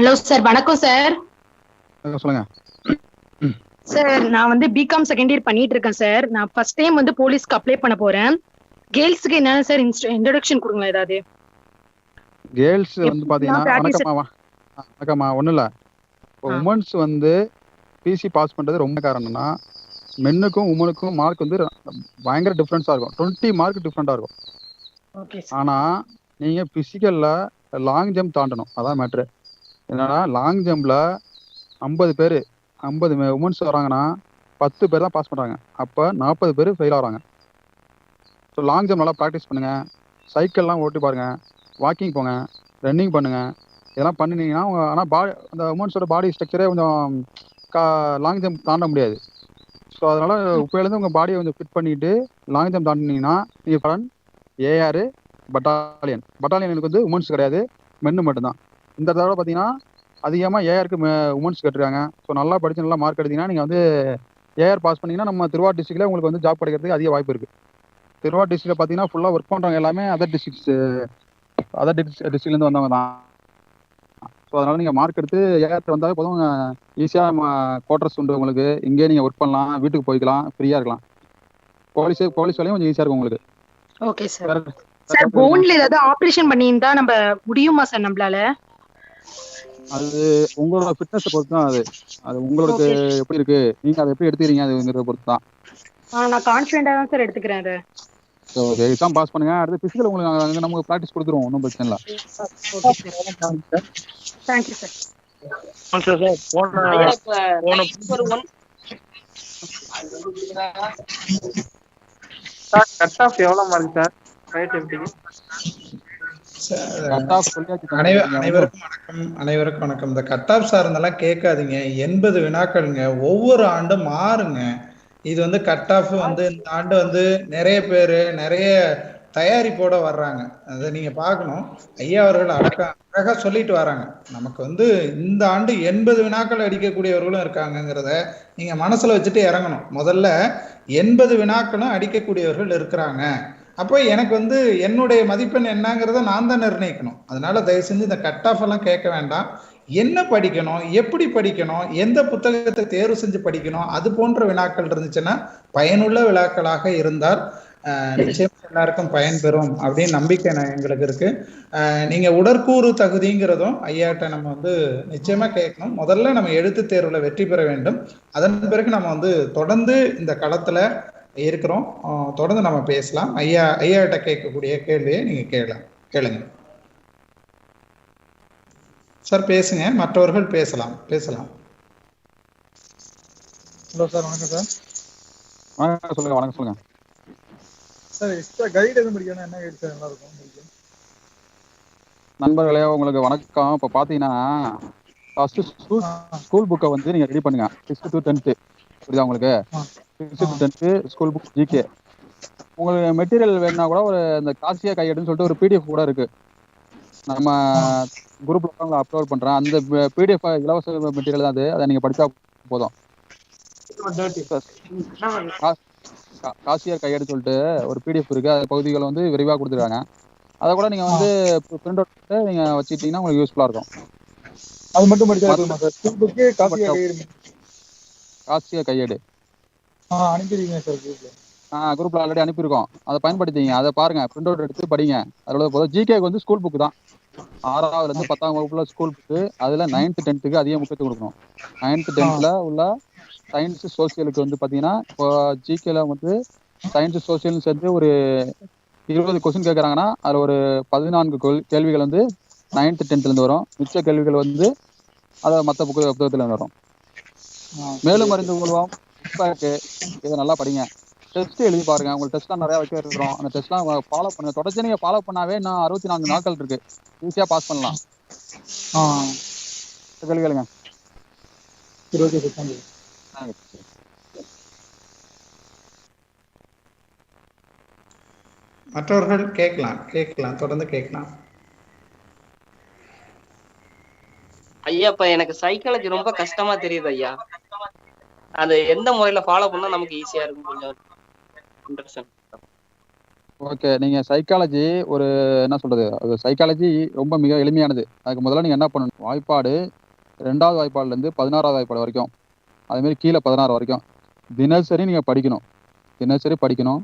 Hello sir வணக்கம் sir சொல்லுங்க. Sir நான் வந்து பிகாம் செகண்ட் இயர் பண்ணிட்டு இருக்கேன் சார் நான் ஃபர்ஸ்ட் டைம் வந்து போலீஸ்க்கு அப்ளை பண்ண போறேன். கேர்ள்ஸ்க்கு என்னென்ன சார் இன்ட்ரோடக்ஷன் கொடுங்களேன் ஏதாவது. கேர்ள்ஸ் வந்து பாத்தீங்கன்னா வணக்கம்மா வணக்கம்மா ஒண்ணும் இல்ல. உமன்ஸ் வந்து பிசி பாஸ் பண்றது ரொம்ப காரணம்னா மென்னுக்கும் உமனுக்கும் மார்க் வந்து பயங்கர டிஃப்ரென்ஸா இருக்கும். டுவெண்ட்டி மார்க் டிஃப்ரெண்டா இருக்கும். ஆனா நீங்க பிசிக்கல்ல லாங் ஜம்ப் தாண்டணும். அதான் மேட்ரு என்னன்னா லாங் ஜம்ப்ல ஐம்பது பேர் ஐம்பது உமன்ஸ் வராங்கன்னா பத்து பேர் தான் பாஸ் பண்ணுறாங்க அப்போ நாற்பது பேர் ஃபெயில் ஆகிறாங்க. ஸோ லாங் ஜம்ப் நல்லா ப்ராக்டிஸ் பண்ணுங்கள் சைக்கிள்லாம் ஓட்டி பாருங்கள் வாக்கிங் போங்க. ரன்னிங் பண்ணுங்கள் இதெல்லாம் பண்ணினீங்கன்னா அவங்க ஆனால் பாடி அந்த உமன்ஸோட பாடி ஸ்ட்ரக்சரே கொஞ்சம் கா லாங் ஜம்ப் தாண்ட முடியாது. ஸோ அதனால் இப்போலேருந்து உங்கள் பாடியை கொஞ்சம் ஃபிட் பண்ணிட்டு லாங் ஜம்ப் தாண்டினீங்கன்னா நீங்கள் பலன் ஏஆர் பட்டாலியன் பட்டாலியனுக்கு வந்து உமன்ஸ் கிடையாது. மென்னு மட்டும்தான். இந்த தடவை பார்த்தீங்கன்னா அதிகமாக ஏஆருக்கு உமன்ஸ் கேட்டிருக்காங்க. ஸோ நல்லா படிச்சு நல்லா மார்க் எடுத்தீங்கன்னா நீங்கள் வந்து ஏஆர் பாஸ் பண்ணீங்கன்னா நம்ம திருவாரூர் டிஸ்ட்ரிக்ட்ல உங்களுக்கு வந்து ஜாப் கிடைக்கிறதுக்கு அதிக வாய்ப்பு இருக்குது திருவாரூர் டிஸ்ட்ரிக்ட்ல பார்த்தீங்கன்னா ஃபுல்லாக ஒர்க் பண்ணுறவங்க எல்லாமே அதர் டிஸ்ட்ரிக்ஸ் அதர் டிஸ்ட்ரிக்ட்லேருந்து வந்தவங்க தான். ஸோ அதனால நீங்கள் மார்க் எடுத்து ஏஆர் வந்தாலே போதும். ஈஸியாக குவார்டர்ஸ் உண்டு உங்களுக்கு. இங்கேயே நீங்கள் ஒர்க் பண்ணலாம் வீட்டுக்கு போய்க்கலாம் ஃப்ரீயாக இருக்கலாம். போலீஸ் போலீஸ் வேலையும் கொஞ்சம் ஈஸியாக இருக்கும் உங்களுக்கு. ஓகே சார் சார் போன்ல ஏதாவது ஆபரேஷன் பண்ணியிருந்தா நம்ம முடியுமா சார் நம்மளால? அது உங்களோட ஃபிட்னஸ் பொறுத்து தான் அது. அது உங்களுக்கு எப்படி இருக்கு? நீங்க அதை எப்படி எடுத்துக்கிறீங்க? அதுங்கிறத பொறுத்து தான் நான் கான்ஃபிடென்ட்டா தான் சார் எடுத்துக்கிறேன் அதை. ஸோ எக்ஸாம் பாஸ் பண்ணுங்க. அடுத்து பிசிக்கல் உங்களுக்கு நாங்கள் நமக்கு ப்ராக்டிஸ் கொடுத்துருவோம். ஒன்றும் பிரச்சனை இல்லை. Okay sir thank you sir sir sir போன போன ஒரு one சார் கட் ஆஃப் எவ்வளோ மார்க் சார் ரைட் எப்படிங்க அனைவருக்கும் வணக்கம் அனைவருக்கும் வணக்கம். இந்த கட்டாப் சார்ந்தெல்லாம் கேட்காதீங்க. எண்பது வினாக்களுங்க. ஒவ்வொரு ஆண்டும் மாறுங்க. இது வந்து கட் ஆஃப் வந்து இந்த ஆண்டு வந்து நிறைய பேர் நிறைய தயாரிப்போட வர்றாங்க. அதை நீங்க பார்க்கணும். ஐயா அவர்கள் அழகா அழகா சொல்லிட்டு வராங்க. நமக்கு வந்து இந்த ஆண்டு எண்பது வினாக்கள் அடிக்கக்கூடியவர்களும் இருக்காங்கங்கிறத நீங்க மனசுல வச்சுட்டு இறங்கணும். முதல்ல எண்பது வினாக்களும் அடிக்கக்கூடியவர்கள் இருக்கிறாங்க. அப்போ எனக்கு வந்து என்னுடைய மதிப்பெண் என்னங்கிறத நான் தான் நிர்ணயிக்கணும். அதனால தயவு செஞ்சு இந்த கட் ஆஃப் எல்லாம் கேட்க வேண்டாம். என்ன படிக்கணும் எப்படி படிக்கணும் எந்த புத்தகத்தை தேர்வு செஞ்சு படிக்கணும் அது போன்ற வினாக்கள் இருந்துச்சுன்னா பயனுள்ள விழாக்களாக இருந்தால் நிச்சயம் எல்லாருக்கும் பயன்பெறும் அப்படின்னு நம்பிக்கை நான் எங்களுக்கு இருக்கு. நீங்க உடற்கூறு தகுதிங்கிறதும் ஐயாட்ட நம்ம வந்து நிச்சயமா கேட்கணும். முதல்ல நம்ம எழுத்து தேர்வுல வெற்றி பெற வேண்டும். அதன் பிறகு நம்ம வந்து தொடர்ந்து இந்த களத்துல இருக்கிறோம். தொடர்ந்து நம்ம பேசலாம். ஐயா ஐயாட்ட கேட்கக்கூடிய கேள்வியை நீங்க கேளலாம் கேளுங்க. சார் பேசுங்க. மற்றவர்கள் பேசலாம் பேசலாம். ஹலோ சார் வணக்கம் சார். வணக்கம் சொல்லுங்க வணக்கம் சொல்லுங்க. சார் எக்ஸ்ட்ரா கைடு எதுவும் படிக்கணும் என்ன கைடு சார்? நல்லா இருக்கும் நண்பர்களே உங்களுக்கு வணக்கம். இப்போ பார்த்தீங்கன்னா ஃபர்ஸ்ட் ஸ்கூல் புக்கை வந்து நீங்கள் ரெடி பண்ணுங்க. சிக்ஸ்த் டு டென்த்து புரியுதா உங்களுக்கு? டென்த்து ஸ்கூல் புக் ஜிகே உங்களுக்கு மெட்டீரியல் வேணும்னா கூட ஒரு இந்த காசியா கையேடுன்னு சொல்லிட்டு ஒரு பிடிஎஃப் கூட இருக்கு. நம்ம குரூப்ல உங்களை அப்லோட் பண்றேன். அந்த பிடிஎஃப் இலவச மெட்டீரியல் தான் அது. அதை நீங்க படிச்சா போதும். காசியார் கையேடு சொல்லிட்டு ஒரு பிடிஎஃப் இருக்கு. அது பகுதிகள் வந்து விரிவாக கொடுத்துருக்காங்க. அதை கூட நீங்க வந்து பிரிண்ட் அவுட் நீங்க வச்சுக்கிட்டீங்கன்னா உங்களுக்கு யூஸ்ஃபுல்லா இருக்கும். அது மட்டும் படிச்சா காசியா கையேடு. ஆ அனுப்பிடுவீங்க சார் குரூப்ல குரூப்ல ஆல்ரெடி அனுப்பியிருக்கோம். அதை பயன்படுத்திங்க அதை பாருங்க. பிரிண்ட் அவுட் எடுத்து படிங்க. அதில் போதும். ஜிகேக்கு வந்து ஸ்கூல் புக் தான். ஆறாவதுல இருந்து பத்தாம் வகுப்புல ஸ்கூல் புக்கு அதுல நைன்த் டென்த்துக்கு அதிக முக்கியத்துவம் கொடுக்கணும். நைன்த் டென்த்ல உள்ள சயின்ஸ் சோசியலுக்கு வந்து பாத்தீங்கன்னா இப்போ ஜிகேல வந்து சயின்ஸ் சோசியல் சேர்த்து ஒரு இருபது கொஸ்டின் கேட்குறாங்கன்னா அதில் ஒரு பதினான்கு கேள்விகள் வந்து நைன்த் டென்த்லேருந்து வரும். மிச்ச கேள்விகள் வந்து அதை மற்ற புக்கு புத்தகத்துல வரும். மேலும் அறிந்து கொள்வோம். புக்பேக்கு இதை நல்லா படிங்க. டெஸ்ட் எழுதி பாருங்க. உங்களுக்கு டெஸ்ட்லாம் நிறைய வைக்க இருக்கிறோம். அந்த டெஸ்ட்லாம் ஃபாலோ பண்ணுங்க தொடர்ச்சி நீங்க ஃபாலோ பண்ணாவே இன்னும் அறுபத்தி நான்கு நாட்கள் இருக்கு. ஈஸியா பாஸ் பண்ணலாம். ஆ. கேள்வி கேளுங்க. மற்றவர்கள் கேட்கலாம். கேட்கலாம். தொடர்ந்து கேட்கலாம். ஐயா இப்ப எனக்கு சைக்காலஜி ரொம்ப கஷ்டமா தெரியுது ஐயா. அது எந்த முறையில ஃபாலோ பண்ணா நமக்கு ஈஸியா இருக்கும் கொஞ்சம் இன்ட்ரெஸ்ட் ஓகே நீங்க சைக்காலஜி ஒரு என்ன சொல்றது அது சைக்காலஜி ரொம்ப மிக எளிமையானது. அதுக்கு முதல்ல நீங்க என்ன பண்ணணும் வாய்ப்பாடு ரெண்டாவது வாய்ப்பாடுல இருந்து பதினாறாவது வாய்ப்பாடு வரைக்கும். அதுமாரி கீழே பதினாறு வரைக்கும். தினசரி நீங்க படிக்கணும். தினசரி படிக்கணும்.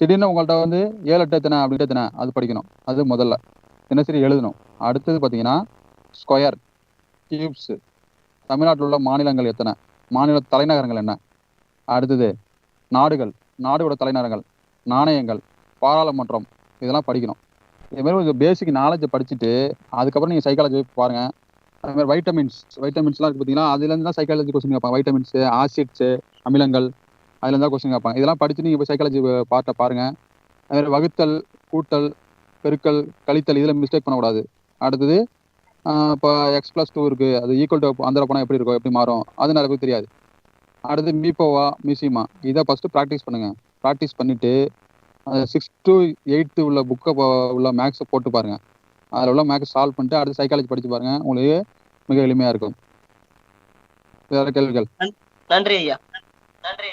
திடீர்னு உங்கள்ட்ட வந்து ஏழு எட்டு எத்தனை அப்படி எத்தனை அது படிக்கணும். அது முதல்ல. தினசரி எழுதணும். அடுத்தது பார்த்தீங்கன்னா ஸ்கொயர் கியூப்ஸ் தமிழ்நாட்டில் உள்ள மாநிலங்கள் எத்தனை? மாநில தலைநகரங்கள் என்ன? அடுத்தது நாடுகள் நாடுகளோட தலைநகரங்கள் நாணயங்கள் பாராளுமன்றம் இதெல்லாம் படிக்கணும். இதுமாதிரி கொஞ்சம் பேசிக் நாலேஜை படிச்சுட்டு அதுக்கப்புறம் நீங்கள் சைக்காலஜி பாருங்க. அது மாதிரி வைட்டமின்ஸ் வைட்டமின்ஸ்லாம் இருக்குது பார்த்தீங்கன்னா அதுலேருந்து தான் சைக்காலஜி கொஸ்டின் கேட்பாங்க. வைட்டமின்ஸு ஆசிட்ஸு அமிலங்கள் அதுலேருந்து தான் கொஸ்டின் கேட்பாங்க. இதெல்லாம் படிச்சு நீங்கள் போய் சைக்காலஜி பார்ட்டை பாருங்கள் அதுமாதிரி வகுத்தல் கூட்டல் பெருக்கல் கழித்தல் இதில் மிஸ்டேக் பண்ணக்கூடாது. அடுத்தது இப்போ எக்ஸ் ப்ளஸ் டூ இருக்குது அது ஈக்குவல் டு அந்த போனால் எப்படி இருக்கும்? எப்படி மாறும்? அது நிறைய பேருக்கு தெரியாது. அடுத்து மீப்போவா மியூசியமா இதை ஃபஸ்ட்டு ப்ராக்டிஸ் பண்ணுங்க. ப்ராக்டிஸ் பண்ணிவிட்டு சிக்ஸ் டு எயித்து உள்ள புக்கை உள்ள மேக்ஸை போட்டு பாருங்க. அதில் உள்ள மேக்ஸ் சால்வ் பண்ணிட்டு அடுத்து சைக்காலஜி படிச்சு பாருங்க. உங்களுக்கு மிக எளிமையாக இருக்கும். வேற கேள்விகள்? நன்றி ஐயா. நன்றி.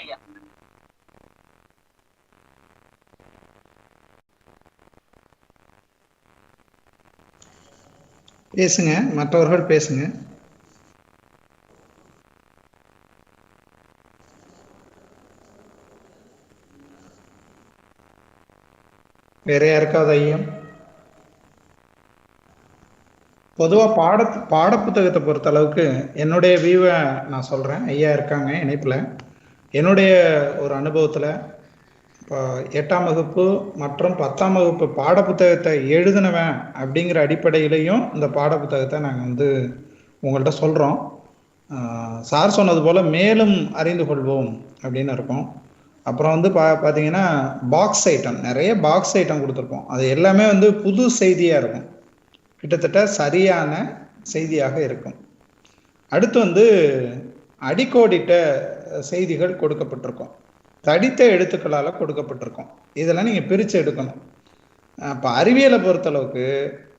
பேசுங்க மற்றவர்கள் பேசுங்க. வேற யாருக்காவது ஐயம்? பொதுவா பாட பாடப்புத்தகத்தை பொறுத்த அளவுக்கு என்னுடைய வியூவை நான் சொல்றேன். ஐயா இருக்காங்க இணைப்பில். என்னுடைய ஒரு அனுபவத்துல எட்டாம் வகுப்பு மற்றும் பத்தாம் வகுப்பு பாடப்புத்தகத்தை எழுதினவன் அப்படிங்கிற அடிப்படையிலையும் இந்த பாடப்புத்தகத்தை நாங்கள் வந்து உங்கள்கிட்ட சொல்கிறோம் சார் சொன்னது போல் மேலும் அறிந்து கொள்வோம் அப்படின்னு இருக்கும். அப்புறம் வந்து பா பார்த்தீங்கன்னா பாக்ஸ் ஐட்டம் நிறைய பாக்ஸ் ஐட்டம் கொடுத்துருப்போம். அது எல்லாமே வந்து புது செய்தியாக இருக்கும். கிட்டத்தட்ட சரியான செய்தியாக இருக்கும். அடுத்து வந்து அடிக்கோடிட்ட செய்திகள் கொடுக்கப்பட்டிருக்கும். தடித்த எழுத்துக்களால் கொடுக்கப்பட்டிருக்கும். இதெல்லாம் நீங்கள் பிரித்து எடுக்கணும். அப்போ அறிவியலை பொறுத்தளவுக்கு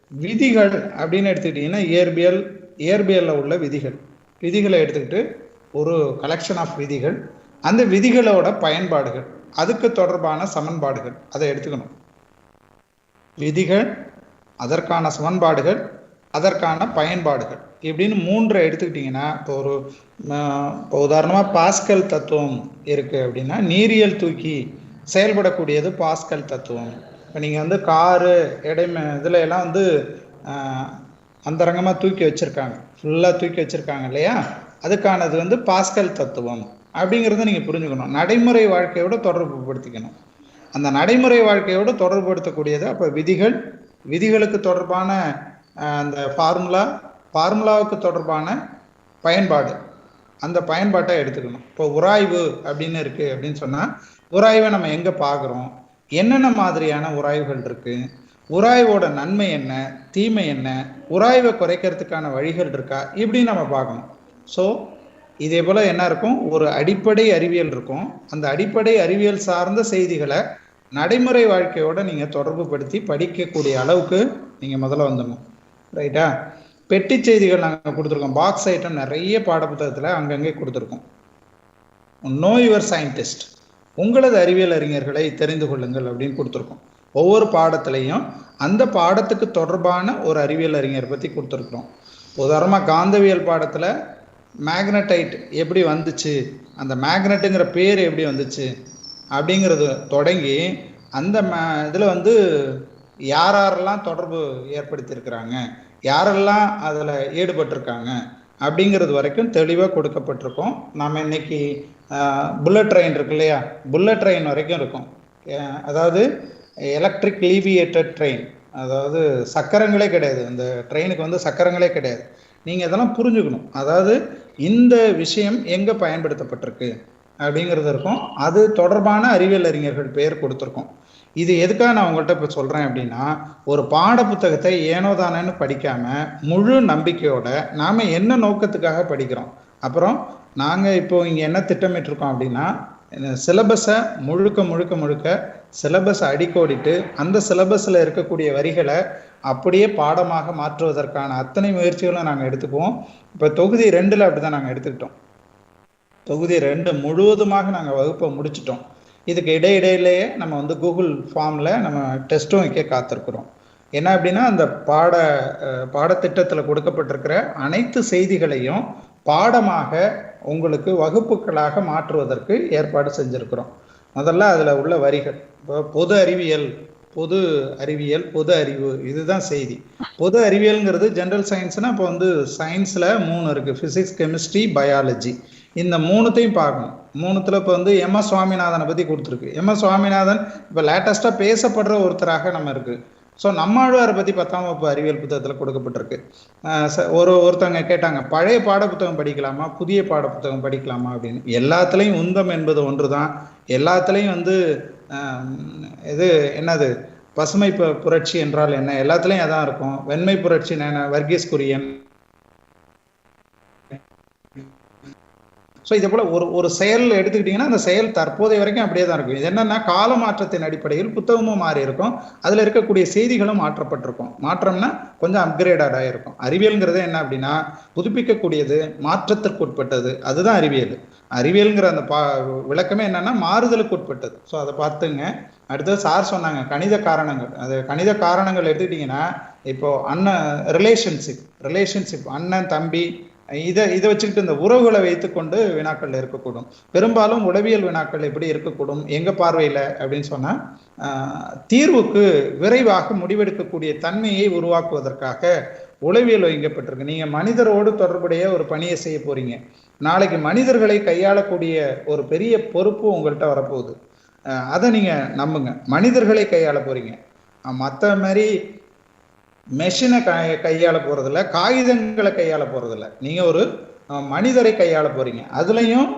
விதிகள் அப்படின்னு எடுத்துக்கிட்டிங்கன்னா இயற்பியல் இயற்பியலில் உள்ள விதிகள். விதிகளை எடுத்துக்கிட்டு ஒரு கலெக்ஷன் ஆஃப் விதிகள். அந்த விதிகளோட பயன்பாடுகள் அதுக்கு தொடர்பான சமன்பாடுகள் அதை எடுத்துக்கணும். விதிகள் அதற்கான சமன்பாடுகள் அதற்கான பயன்பாடுகள். இப்படின்னு மூன்றை எடுத்துக்கிட்டிங்கன்னா இப்போ ஒரு இப்போ உதாரணமாக பாஸ்கல் தத்துவம் இருக்குது அப்படின்னா நீரியல் தூக்கி செயல்படக்கூடியது பாஸ்கல் தத்துவம். இப்போ நீங்கள் வந்து காரு இடைமை இதில் எல்லாம் வந்து அந்தரங்கமாக தூக்கி வச்சுருக்காங்க. ஃபுல்லாக தூக்கி வச்சுருக்காங்க இல்லையா? அதுக்கானது வந்து பாஸ்கல் தத்துவம். அப்படிங்கிறத நீங்கள் புரிஞ்சுக்கணும். நடைமுறை வாழ்க்கையோட தொடர்பு படுத்திக்கணும். அந்த நடைமுறை வாழ்க்கையோடு தொடர்புபடுத்தக்கூடியது அப்போ விதிகள் விதிகளுக்கு தொடர்பான அந்த ஃபார்முலா ஃபார்முலாவுக்கு தொடர்பான பயன்பாடு. அந்த பயன்பாட்டை எடுத்துக்கணும். இப்போ உராய்வு அப்படின்னு இருக்குது அப்படின்னு சொன்னால் உராய்வை நம்ம எங்கே பார்க்குறோம்? என்னென்ன மாதிரியான உராய்வுகள் இருக்குது உராய்வோட நன்மை என்ன? தீமை என்ன? உராய்வை குறைக்கிறதுக்கான வழிகள் இருக்கா? இப்படி நம்ம பார்க்கணும். ஸோ இதே போல் என்ன இருக்கும்? ஒரு அடிப்படை அறிவியல் இருக்கும். அந்த அடிப்படை அறிவியல் சார்ந்த செய்திகளை நடைமுறை வாழ்க்கையோட நீங்கள் தொடர்பு படுத்தி படிக்கக்கூடிய அளவுக்கு நீங்கள் முதல்ல வந்துடணும். ரைட்டா பெட்டி செய்திகள் நாங்கள் கொடுத்துருக்கோம். பாக்ஸ் ஐட்டம் நிறைய பாடப்புத்தகத்தில் அங்கங்கே கொடுத்துருக்கோம். நோ யுவர் சயின்டிஸ்ட் உங்களது அறிவியல் அறிஞர்களை தெரிந்து கொள்ளுங்கள் அப்படின்னு கொடுத்துருக்கோம். ஒவ்வொரு பாடத்துலையும் அந்த பாடத்துக்கு தொடர்பான ஒரு அறிவியல் அறிஞர் பற்றி கொடுத்துருக்குறோம். உதாரணமாக காந்தவியல் பாடத்தில் மேக்னடைட் எப்படி வந்துச்சு? அந்த மேக்னட்டுங்கிற பேர் எப்படி வந்துச்சு? அப்படிங்கிறது தொடங்கி அந்த இதில் வந்து யார் யாரெல்லாம் தொடர்பு ஏற்படுத்தியிருக்கிறாங்க? யாரெல்லாம் அதில் ஈடுபட்டிருக்காங்க அப்படிங்கிறது வரைக்கும் தெளிவாக கொடுக்கப்பட்டிருக்கோம். நாம் இன்னைக்கு புல்லட் ட்ரெயின் இருக்கு இல்லையா? புல்லட் ட்ரெயின் வரைக்கும் இருக்கும். அதாவது எலக்ட்ரிக் லீவியேட்டட் ட்ரெயின் அதாவது சக்கரங்களே கிடையாது. இந்த ட்ரெயினுக்கு வந்து சக்கரங்களே கிடையாது. நீங்கள் இதெல்லாம் புரிஞ்சுக்கணும். அதாவது இந்த விஷயம் எங்கே பயன்படுத்தப்பட்டிருக்கு அப்படிங்கிறது இருக்கும். அது தொடர்பான அறிவியல் அறிஞர்கள் பெயர் கொடுத்துருக்கோம். இது எதுக்காக நான் உங்கள்கிட்ட இப்போ சொல்கிறேன் அப்படின்னா ஒரு பாட புத்தகத்தை ஏனோ தானேன்னு படிக்காமல் முழு நம்பிக்கையோட நாம் என்ன நோக்கத்துக்காக படிக்கிறோம்? அப்புறம் நாங்கள் இப்போ இங்கே என்ன திட்டமிட்டிருக்கோம் அப்படின்னா சிலபஸை முழுக்க முழுக்க முழுக்க சிலபஸை அடிக்கோடிட்டு அந்த சிலபஸில் இருக்கக்கூடிய வரிகளை அப்படியே பாடமாக மாற்றுவதற்கான அத்தனை முயற்சிகளும் நாங்கள் எடுத்துக்குவோம். இப்போ தொகுதி ரெண்டில் அப்படி தான் நாங்கள் எடுத்துக்கிட்டோம். தொகுதி ரெண்டு முழுவதுமாக நாங்கள் வகுப்பை முடிச்சிட்டோம். இதுக்கு இடையிடையிலேயே நம்ம வந்து கூகுள் ஃபார்மில் நம்ம டெஸ்ட்டும் வைக்க காத்திருக்கிறோம். என்ன அப்படின்னா அந்த பாட பாடத்திட்டத்தில் கொடுக்கப்பட்டிருக்கிற அனைத்து செய்திகளையும் பாடமாக உங்களுக்கு வகுப்புகளாக மாற்றுவதற்கு ஏற்பாடு செஞ்சுருக்கிறோம். முதல்ல அதில் உள்ள வரிகள் இப்போ பொது அறிவியல் பொது அறிவியல் பொது அறிவு இதுதான் செய்தி. பொது அறிவியல்ங்கிறது ஜென்ரல் சயின்ஸ்னால் இப்போ வந்து சயின்ஸில் மூணு இருக்குது ஃபிசிக்ஸ் கெமிஸ்ட்ரி பயாலஜி இந்த மூணுத்தையும் பார்க்கணும். மூணுத்தில் இப்போ வந்து எம் எஸ் சுவாமிநாதனை பற்றி கொடுத்துருக்கு. எம் எஸ் சுவாமிநாதன் இப்போ லேட்டஸ்ட்டாக பேசப்படுற ஒருத்தராக நம்ம இருக்கு. ஸோ நம்மாழ்வாரை பற்றி பத்தாம் வகுப்பு அறிவியல் புத்தகத்தில் கொடுக்கப்பட்டிருக்கு. ச- ஒரு ஒருத்தவங்க கேட்டாங்க பழைய பாடப்புத்தகம் படிக்கலாமா? புதிய பாடப்புத்தகம் படிக்கலாமா அப்படின்னு. எல்லாத்துலேயும் உந்தம் என்பது ஒன்று தான் எல்லாத்துலேயும் வந்து இது என்னது? பசுமை புரட்சி என்றால் என்ன? எல்லாத்துலேயும் அதான் இருக்கும். வெண்மை புரட்சி என்ன வர்கீஸ் குரியன் ஸோ இதே போல் ஒரு ஒரு செயல் எடுத்துக்கிட்டிங்கன்னா அந்த செயல் தற்போதைய வரைக்கும் அப்படியே தான் இருக்கும். இது என்னென்னா கால மாற்றத்தின் அடிப்படையில் புத்தகமும் மாறி இருக்கும். அதில் இருக்கக்கூடிய செய்திகளும் மாற்றப்பட்டிருக்கும். மாற்றம்னா கொஞ்சம் அப்கிரேடட் ஆகிருக்கும் அறிவியல்ங்கிறது என்ன அப்படின்னா புதுப்பிக்கக்கூடியது மாற்றத்திற்கு உட்பட்டது. அதுதான் அறிவியல். அறிவியல்ங்கிற அந்த பா விளக்கமே என்னென்னா மாறுதலுக்கு உட்பட்டது. ஸோ அதை பார்த்துங்க. அடுத்தது சார் சொன்னாங்க கணித காரணங்கள். அது கணித காரணங்கள் எடுத்துக்கிட்டிங்கன்னா இப்போ அண்ணன் ரிலேஷன்ஷிப் ரிலேஷன்ஷிப் அண்ணன் தம்பி இதை இதை வச்சுக்கிட்டு இந்த உறவுகளை வைத்துக்கொண்டு வினாக்கள் இருக்கக்கூடும். பெரும்பாலும் உளவியல் வினாக்கள் எப்படி இருக்கக்கூடும் எங்க பார்வையில அப்படின்னு சொன்னா தீர்வுக்கு விரைவாக முடிவெடுக்கக்கூடிய தன்மையை உருவாக்குவதற்காக உளவியல் வைக்கப்பட்டிருக்கு நீங்க மனிதரோடு தொடர்புடைய ஒரு பணியை செய்ய போறீங்க. நாளைக்கு மனிதர்களை கையாளக்கூடிய ஒரு பெரிய பொறுப்பு உங்கள்கிட்ட வரப்போகுது. அதை நீங்க நம்புங்க. மனிதர்களை கையாள போறீங்க. மற்ற மாதிரி மெஷினை கை கையாள போறதில்ல காகிதங்களை கையாள போறதில்ல. நீங்க ஒரு மனிதரை கையாள போறீங்க. அதுலயும்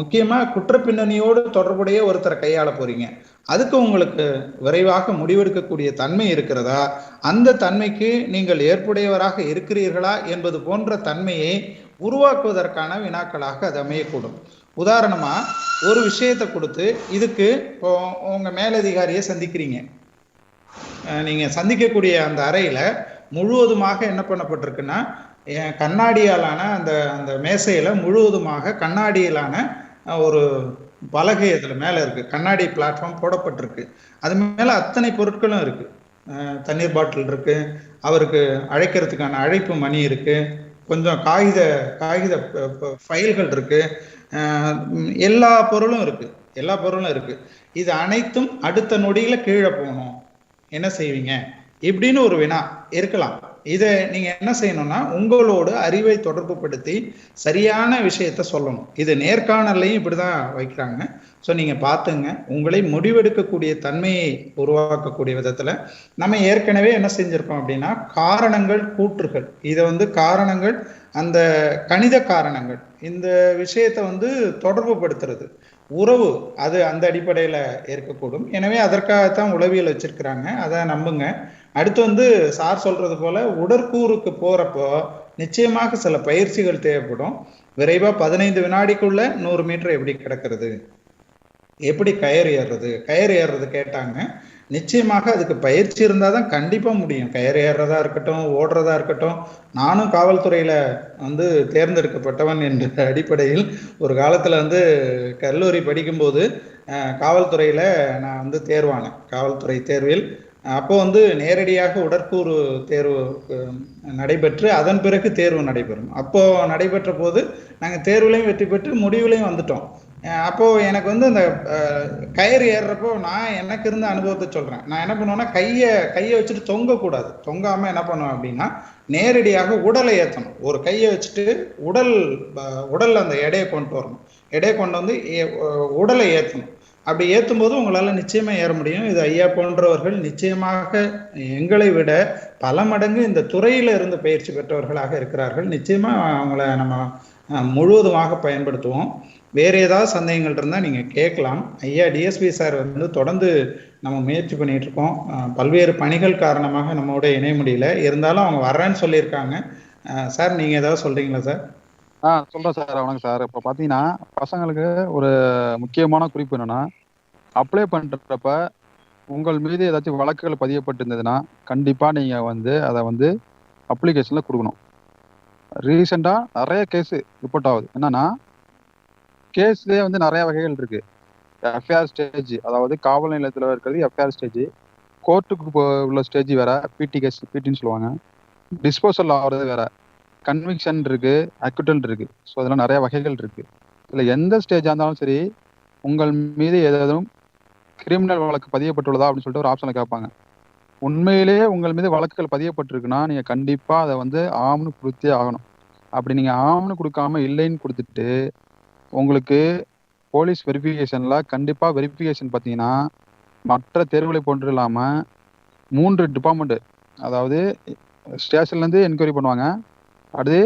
முக்கியமா குற்றப்பின்னணியோடு தொடர்புடைய ஒருத்தரை கையாள போறீங்க. அதுக்கு உங்களுக்கு விரைவாக முடிவெடுக்கக்கூடிய தன்மை இருக்கிறதா? அந்த தன்மைக்கு நீங்கள் ஏற்புடையவராக இருக்கிறீர்களா என்பது போன்ற தன்மையை உருவாக்குவதற்கான வினாக்களாக அது அமையக்கூடும். உதாரணமா ஒரு விஷயத்தை கொடுத்து இதுக்கு இப்போ உங்க மேலதிகாரியை சந்திக்கிறீங்க. நீங்கள் சந்திக்கக்கூடிய அந்த அறையில் முழுவதுமாக என்ன பண்ணப்பட்டிருக்குன்னா கண்ணாடியாலான அந்த அந்த மேசையில் முழுவதுமாக கண்ணாடியிலான ஒரு பலகை அதுல மேலே இருக்குது கண்ணாடி பிளாட்ஃபார்ம் போடப்பட்டிருக்கு. அது மேலே அத்தனை பொருட்களும் இருக்குது தண்ணீர் பாட்டில் இருக்குது அவருக்கு அழைக்கிறதுக்கான அழைப்பு மணி இருக்குது கொஞ்சம் காகித காகித ஃபைல்கள் இருக்குது எல்லா பொருளும் இருக்குது எல்லா பொருளும் இருக்குது இது அனைத்தும் அடுத்த நொடியில் கீழே போகணும். என்ன செய்வீங்க? இப்படின்னு ஒரு வினா இருக்கலாம். இதை நீங்க என்ன செய்யணும்னா உங்களோட அறிவை தொடர்பு படுத்தி சரியான விஷயத்த சொல்லணும். இது நேர்காணல்லையும் இப்படிதான் வைக்கிறாங்க. ஸோ நீங்க பார்த்துங்க. உங்களை முடிவெடுக்கக்கூடிய தன்மையை உருவாக்கக்கூடிய விதத்துல நம்ம ஏற்கனவே என்ன செஞ்சிருக்கோம் அப்படின்னா காரணங்கள் கூற்றுகள். இதை வந்து காரணங்கள் அந்த கணித காரணங்கள். இந்த விஷயத்தை வந்து தொடர்பு படுத்துறது. உறவு அது அந்த அடிப்படையில் இருக்கக்கூடும். எனவே அதற்காகத்தான் உளவியல் வச்சிருக்கிறாங்க. அதை நம்புங்க. அடுத்து வந்து சார் சொல்றது போல உடற்கூறுக்கு போறப்போ நிச்சயமாக சில பயிற்சிகள் தேவைப்படும். விரைவா பதினைந்து வினாடிக்குள்ள நூறு மீட்டர் எப்படி கிடக்கிறது? எப்படி கயர் ஏறுறது? கயர் ஏறுறது கேட்டாங்க. நிச்சயமாக அதுக்கு பயிற்சி இருந்தால் தான் கண்டிப்பாக முடியும். கயிறு ஏறுறதா இருக்கட்டும் ஓடுறதா இருக்கட்டும் நானும் காவல்துறையில் வந்து தேர்ந்தெடுக்கப்பட்டவன் என்ற அடிப்படையில் ஒரு காலத்தில் வந்து கல்லூரி படிக்கும்போது காவல்துறையில் நான் வந்து தேர்வானேன் காவல்துறை தேர்வில். அப்போ வந்து நேரடியாக உடற்கூறு தேர்வு நடைபெற்று அதன் பிறகு தேர்வு நடைபெறும். அப்போ நடைபெற்ற போது நாங்கள் தேர்வுலையும் வெற்றி பெற்று முடிவுலையும் வந்துட்டோம். அப்போது அப்போ எனக்கு வந்து அந்த கயிறு ஏறுறப்போ நான் எனக்கு இருந்த அனுபவத்தை சொல்றேன். நான் என்ன பண்ணுவேன்னா கையை கையை வச்சுட்டு தொங்கக்கூடாது. தொங்காம என்ன பண்ணுவேன் அப்படின்னா நேரடியாக உடலை ஏற்றணும் ஒரு கையை வச்சுட்டு உடல் அஹ், உடல்ல அந்த எடையை கொண்டு வரணும். எடையை கொண்டு வந்து ஏ- உடலை ஏற்றணும் அப்படி ஏற்றும் போது உங்களால் நிச்சயமா ஏற முடியும். இது ஐயா போன்றவர்கள் நிச்சயமாக எங்களை விட பல மடங்கு இந்த துறையில இருந்து பயிற்சி பெற்றவர்களாக இருக்கிறார்கள். நிச்சயமா அவங்கள நம்ம முழுவதுமாக பயன்படுத்துவோம். வேறு ஏதாவது சந்தேகங்கள் இருந்தால் நீங்கள் கேட்கலாம். ஐயா டிஎஸ்பி சார் வந்து தொடர்ந்து நம்ம முயற்சி பண்ணிட்டு இருக்கோம். பல்வேறு பணிகள் காரணமாக நம்மோட இணைய முடியல. இருந்தாலும் அவங்க வர்றேன்னு சொல்லியிருக்காங்க. சார் நீங்கள் ஏதாவது சொல்கிறீங்களா சார் ஆ சொல்கிறேன் சார் வணக்கம் சார் இப்போ பார்த்தீங்கன்னா பசங்களுக்கு ஒரு முக்கியமான குறிப்பு என்னென்னா அப்ளை பண்ணுறப்ப உங்கள் மீது ஏதாச்சும் வழக்குகள் பதியப்பட்டிருந்ததுன்னா கண்டிப்பாக நீங்கள் வந்து அதை வந்து அப்ளிகேஷனில் கொடுக்கணும். ரீசெண்டாக நிறைய கேஸு ரிப்போர்ட் ஆகுது. என்னன்னா கேஸ்லயே வந்து நிறைய வகைகள் இருக்கு. எஃப்ஐஆர் ஸ்டேஜ் அதாவது காவல் நிலையத்தில் இருக்கிறது எஃப்ஐஆர் ஸ்டேஜ் கோர்ட்டுக்கு உள்ள ஸ்டேஜ் வேற பிடி கேஸ் பிடின்னு சொல்லுவாங்க. டிஸ்போசல் ஆகிறது வேற. கன்விக்ஷன் இருக்கு அக்யூட்டல் இருக்கு. ஸோ அதெல்லாம் நிறைய வகைகள் இருக்கு. இதில் எந்த ஸ்டேஜாக இருந்தாலும் சரி உங்கள் மீது ஏதேதும் கிரிமினல் வழக்கு பதியப்பட்டுள்ளதா அப்படின்னு சொல்லிட்டு ஒரு ஆப்ஷனை கேட்பாங்க. உண்மையிலேயே உங்கள் மீது வழக்குகள் பதியப்பட்டிருக்குன்னா நீங்கள் கண்டிப்பாக அதை வந்து ஆம்னு கொடுத்தே ஆகணும். அப்படி நீங்கள் ஆம்னு கொடுக்காம இல்லைன்னு கொடுத்துட்டு உங்களுக்கு போலீஸ் வெரிஃபிகேஷனில் கண்டிப்பாக வெரிஃபிகேஷன் பார்த்தீங்கன்னா மற்ற தேர்வுகளை போன்று இல்லாமல் மூன்று டிபார்ட்மெண்ட்டு அதாவது ஸ்டேஷன்லேருந்து என்கொயரி பண்ணுவாங்க. அடுத்து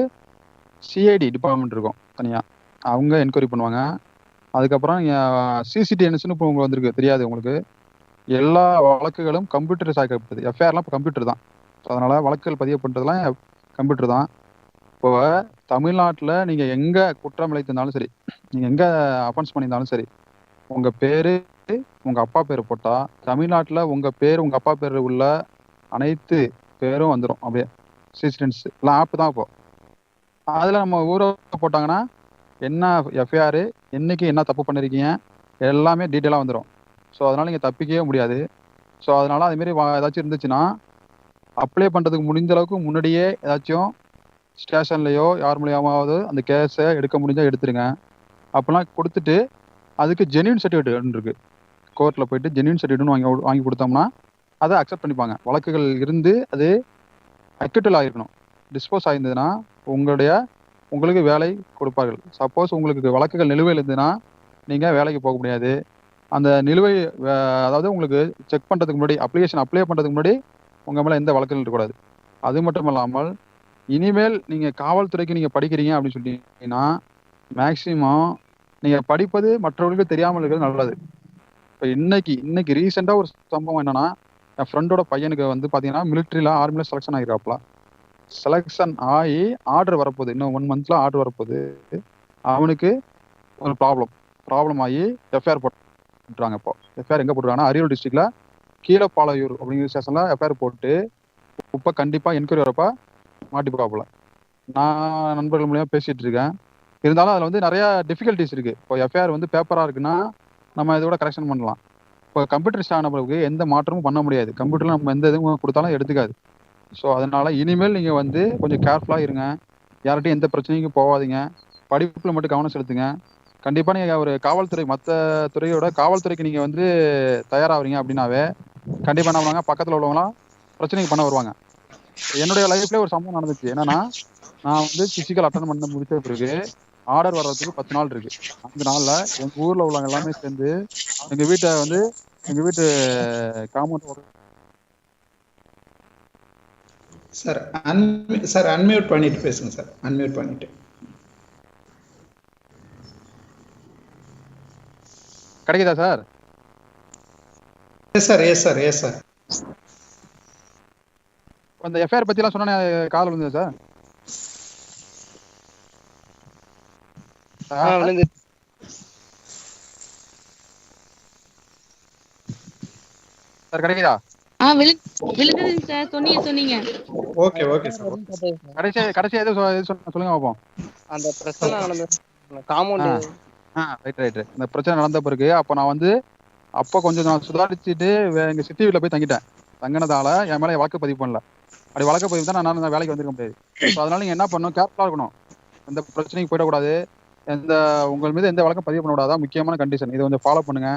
சிஐடி டிபார்ட்மெண்ட் இருக்கும் தனியாக அவங்க என்கொயரி பண்ணுவாங்க. அதுக்கப்புறம் சிசிடிஎன்எஸ்னு இப்போ உங்களுக்கு வந்திருக்கு தெரியாது உங்களுக்கு. எல்லா வழக்குகளும் கம்ப்யூட்டர் சாய்க்கப்படுது எஃப்ஐஆர்லாம் இப்போ கம்ப்யூட்டர் தான். ஸோ அதனால் வழக்குகள் பதிவு பண்ணுறதுலாம் கம்ப்யூட்டர் தான். இப்போ தமிழ்நாட்டில் நீங்கள் எங்கே குற்றம் இழைத்திருந்தாலும் சரி நீங்கள் எங்கே அஃபென்ஸ் பண்ணியிருந்தாலும் சரி உங்கள் பேர் உங்கள் அப்பா பேர் போட்டால் தமிழ்நாட்டில் உங்கள் பேர் உங்கள் அப்பா பேர் உள்ள அனைத்து பேரும் வந்துடும் அப்படியே சிஸ்டன்ஸ் இல்லை ஆப் தான் இப்போ. அதில் நம்ம ஊரை போட்டாங்கன்னா என்ன எஃப்ஐஆர் என்னைக்கு என்ன தப்பு பண்ணியிருக்கீங்க எல்லாமே டீட்டெயிலாக வந்துடும் ஸோ அதனால் நீங்கள் தப்பிக்கவே முடியாது. ஸோ அதனால் அதுமாரி ஏதாச்சும் இருந்துச்சுன்னா அப்ளை பண்ணுறதுக்கு முடிஞ்ச அளவுக்கு முன்னாடியே ஏதாச்சும் ஸ்டேஷன்லையோ யார் மூலியமாவது அந்த கேஸை எடுக்க முடிஞ்சா எடுத்துருங்க. அப்போல்லாம் கொடுத்துட்டு அதுக்கு ஜென்யூன் சர்டிஃபிகேட் இருக்கு கோர்ட்டில் போயிட்டு ஜென்யூன் சர்டிஃபிகேட்னு வாங்கி வாங்கி கொடுத்தோம்னா அதை அக்செப்ட் பண்ணிப்பாங்க. வழக்குகள் இருந்து அது அக்யூட்டல் ஆகிருக்கணும் டிஸ்போஸ் ஆகிருந்ததுன்னா உங்களுடைய உங்களுக்கு வேலை கொடுப்பார்கள். சப்போஸ் உங்களுக்கு வழக்குகள் நிலுவையில் இருந்ததுன்னா நீங்கள் வேலைக்கு போக முடியாது. அந்த நிலுவை அதாவது உங்களுக்கு செக் பண்ணுறதுக்கு முன்னாடி அப்ளிகேஷன் அப்ளை பண்ணுறதுக்கு முன்னாடி உங்கள் மேலே எந்த வழக்குகள் இருக்கக்கூடாது. அது மட்டும் இல்லாமல் இனிமேல் நீங்கள் காவல்துறைக்கு நீங்கள் படிக்கிறீங்க அப்படின்னு சொல்லிட்டீங்கன்னா மேக்சிமம் நீங்கள் படிப்பது மற்றவர்களுக்கு தெரியாமல் இருக்கிறது நல்லது. இப்போ இன்னைக்கு இன்னைக்கு ரீசெண்டா ஒரு சம்பவம் என்னன்னா என் ஃப்ரெண்டோட பையனுக்கு வந்து பார்த்தீங்கன்னா மிலிட்ரியில ஆர்மியில் செலெக்ஷன் ஆகிருக்காப்ல செலெக்ஷன் ஆகி ஆர்டர் வரப்போகுது. இன்னும் ஒன் மந்த்ல ஆர்டர் வரப்போகுது. அவனுக்கு ஒரு ப்ராப்ளம் ப்ராப்ளம் ஆகி எஃப்ஐஆர் போட்டுறாங்க இப்போ. எஃப்ஐஆர் எங்கே போட்டுருக்காங்கன்னா அரியலூர் டிஸ்ட்ரிக்ட்ல கீழப்பாளையூர் அப்படிங்கிற ஸ்டேஷன்ல எஃப்ஐஆர் போட்டு இப்போ கண்டிப்பாக என்கொயரி வரப்ப மாட்டிப்பாப்புல. நான் நண்பர்கள் மூலியமா பேசிட்டு இருக்கேன். இருந்தாலும் அதில் வந்து நிறைய டிஃபிகல்ட்டிஸ் இருக்கு. இப்போ எஃப்ஐஆர் வந்து பேப்பராக இருக்குன்னா நம்ம இதோட கரெக்ஷன் பண்ணலாம். இப்போ கம்ப்யூட்டர் ஆன பிறகு எந்த மாற்றமும் பண்ண முடியாது. கம்ப்யூட்டர்ல நம்ம எந்த இதுவும் கொடுத்தாலும் எடுத்துக்காது. ஸோ அதனால இனிமேல் நீங்க வந்து கொஞ்சம் கேர்ஃபுல்லா இருங்க. யார்கிட்டயும் எந்த பிரச்சனைக்கும் போகாதீங்க. படிப்புல மட்டும் கவனம் செலுத்துங்க. கண்டிப்பா நீங்க ஒரு காவல்துறை மற்ற துறையோட காவல்துறைக்கு நீங்க வந்து தயாராகிறீங்க அப்படின்னாவே கண்டிப்பா என்ன பண்ணுவாங்க பக்கத்துல உள்ளவங்களாம் பிரச்சனைக்கு பண்ண வருவாங்க. என்னுடைய லைஃப்ல ஒரு சம்பவம் நடந்துச்சு. என்னன்னா நான் வந்து பிசிக்கல் அட்டன் பண்ண முடிச்ச பிறகு ஆர்டர் வர்றதுக்கு பத்து நாள் இருக்கு. அந்த நாள்ல எங்க ஊர்ல உள்ளவங்க எல்லாமே சேர்ந்து எங்க வீட்டை வந்து எங்க வீட்டு compound sir un sir unmute பண்ணிட்டு பேசுங்க சார். அன்மியூட் பண்ணிட்டு. கிடைக்குதா sir? Yes sir yes sir yes sir அந்த எஃப்ஐஆர் பத்தி எல்லாம் சொன்னேன் காதல் வந்து சார் சார் கிடைக்குதா? ஆ சார் சொன்னீங்க சொன்னீங்க. ஓகே ஓகே சார் கடைசி கடைசி எது சொன்ன- சொல்லுங்க பார்ப்போம் அந்த பிரச்சனை நடந்த காம்பவுண்ட் ஆ ரைட் ரைட் இந்த பிரச்சனை நடந்த பிறகு அப்போ நான் வந்து அப்போ கொஞ்சம் நான் சுதாரிச்சுட்டு எங்க சித்தி வீட்டில் போய் தங்கிட்டேன். தங்கினதால என் மேலே வழக்கு பதிவு பண்ணல. அப்படி வளர்க்க போய் தான் நான் வேலைக்கு வந்திருக்க முடியாது. ஸோ அதனால நீங்க என்ன பண்ணணும்? கேர்ஃபுல்லாக இருக்கணும். எந்த பிரச்சனைக்கு போயிடக்கூடாது. எந்த உங்கள் மீது எந்த வழக்கம் பதிவு பண்ணக்கூடாது. முக்கியமான கண்டிஷன் இதை கொஞ்சம் ஃபாலோ பண்ணுங்க.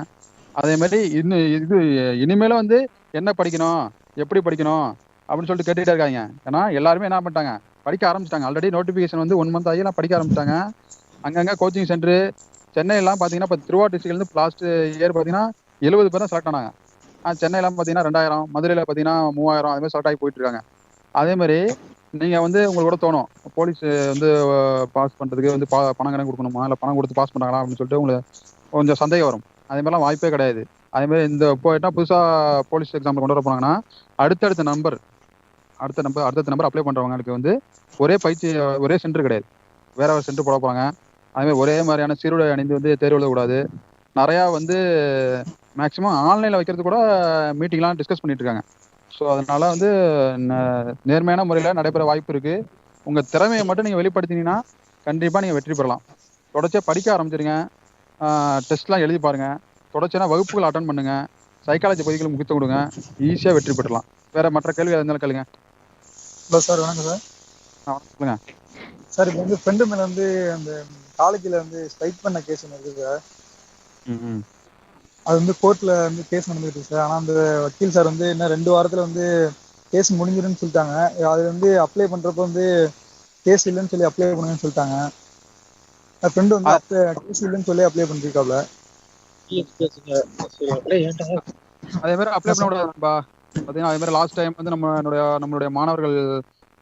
அதே மாதிரி இன்னும் இது இனிமேலும் வந்து என்ன படிக்கணும்? எப்படி படிக்கணும்? அப்படின்னு சொல்லிட்டு கேட்டுகிட்டே இருக்காங்க ஏன்னா எல்லாருமே என்ன பண்ணிட்டாங்க? படிக்க ஆரம்பிச்சிட்டாங்க. ஆல்ரெடி நோட்டிஃபிகேஷன் வந்து ஒன் மந்த் ஆகி எல்லாம் படிக்க ஆரம்பிச்சிட்டாங்க. அங்கங்கே கோச்சிங் சென்டர் சென்னையெல்லாம் பார்த்தீங்கன்னா இப்போ திருவாரூர் டிஸ்ட்ரிக்ட்லேருந்து லாஸ்ட் இயர் பார்த்தீங்கன்னா எழுபது பேர் தான் செலக்ட் ஆனாங்க. சென்னையெல்லாம் பார்த்தீங்கன்னா ரெண்டாயிரம் மதுரையில் பார்த்தீங்கன்னா மூவாயிரம் அது மாதிரி செலக்ட் ஆகி போயிட்டு இருக்காங்க அதே மாதிரி நீங்கள் வந்து உங்களுக்கு கூட தோணும். போலீஸ் வந்து பாஸ் பண்ணுறதுக்கு வந்து பா பணம் கணக்கு கொடுக்கணுமா? இல்லை பணம் கொடுத்து பாஸ் பண்ணுறாங்களா அப்படின்னு சொல்லிட்டு உங்களுக்கு கொஞ்சம் சந்தேகம் வரும். அதே மாதிரிலாம் வாய்ப்பே கிடையாது. அதே மாதிரி இந்த இப்போ என்ன புதுசாக போலீஸ் எக்ஸாம்பிள் கொண்டு வர போனாங்கன்னா அடுத்தடுத்த நம்பர் அடுத்த நம்பர் அடுத்தடுத்த நம்பர் அப்ளை பண்ணுறவங்களுக்கு வந்து ஒரே பயிற்சி ஒரே சென்டர் கிடையாது. வேற வேற சென்டர் போட போகிறாங்க அதே மாதிரி ஒரே மாதிரியான சீருடை அணிந்து வந்து தேர்வு எழுதக்கூடாது. நிறையா வந்து மேக்ஸிமம் ஆன்லைனில் வைக்கிறது கூட மீட்டிங்லாம் டிஸ்கஸ் பண்ணிட்டு இருக்காங்க. ஸோ அதனால வந்து நேர்மையான முறையில் நடைபெற வாய்ப்பு இருக்கு. உங்கள் திறமையை மட்டும் நீங்கள் வெளிப்படுத்தினீங்கன்னா கண்டிப்பாக நீங்கள் வெற்றி பெறலாம். தொடர்ச்சியாக படிக்க ஆரம்பிச்சிருங்க. டெஸ்ட்லாம் எழுதி பாருங்க. தொடர்ச்சியான வகுப்புகள் அட்டன் பண்ணுங்க. சைக்காலஜி பகுதிகளுக்கு முக்கியத்துவம் கொடுங்க. ஈஸியா வெற்றி பெற்றலாம் வேற மற்ற கேள்வி இருந்தாலும் கேளுங்க. ஹலோ சார் வணக்கம் சார். சொல்லுங்க. சார் இப்போ வந்து ஃப்ரெண்டு மேல வந்து அந்த காலேஜில் வந்து ஸ்ட்ரைக் பண்ண கேஸ் ஒன்று இருக்குது சார். அது வந்து கோர்ட்ல வந்து கேஸ் நடந்துட்டு இருக்கு சார். ஆனால் அந்த வக்கீல் சார் வந்து இன்னும் ரெண்டு வாரத்தில் வந்து கேஸ் முடிஞ்சிரும்னு சொல்லிட்டாங்க. அது வந்து அப்ளை பண்ணுறப்போ வந்து கேஸ் இல்லைன்னு சொல்லி அப்ளை பண்ணுங்கன்னு சொல்லிட்டாங்க. ஃப்ரெண்டு வந்து கேஸ் இல்லைன்னு சொல்லி அப்ளை பண்ணிருக்காப்ல. அதே மாதிரி அப்ளை பண்ண விடாதுப்பா பாத்தீங்கன்னா அதே மாதிரி லாஸ்ட் டைம் வந்து நம்ம என்னுடைய நம்மளுடைய மாணவர்கள்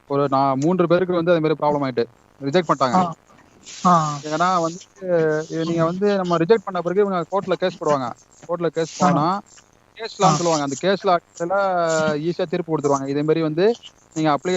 ஒரு நான் மூன்று பேருக்கு வந்து அதே மாதிரி ப்ராப்ளம் ஆயிட்டு. ரிஜெக்ட் பண்ணிட்டாங்க. ஏன்னா வந்து நீங்க வந்து நம்ம ரிஜெக்ட் பண்ண பிறகு இவங்க கோர்ட்ல கேஸ் போடுவாங்க. கோர்ட்ல கேஸ் போனா கேஸ்லான்னு சொல்லுவாங்க. அந்த கேஸ்ல ஈஸியா தீர்ப்பு கொடுத்துருவாங்க. இதே மாதிரி வந்து நீங்க அப்ளை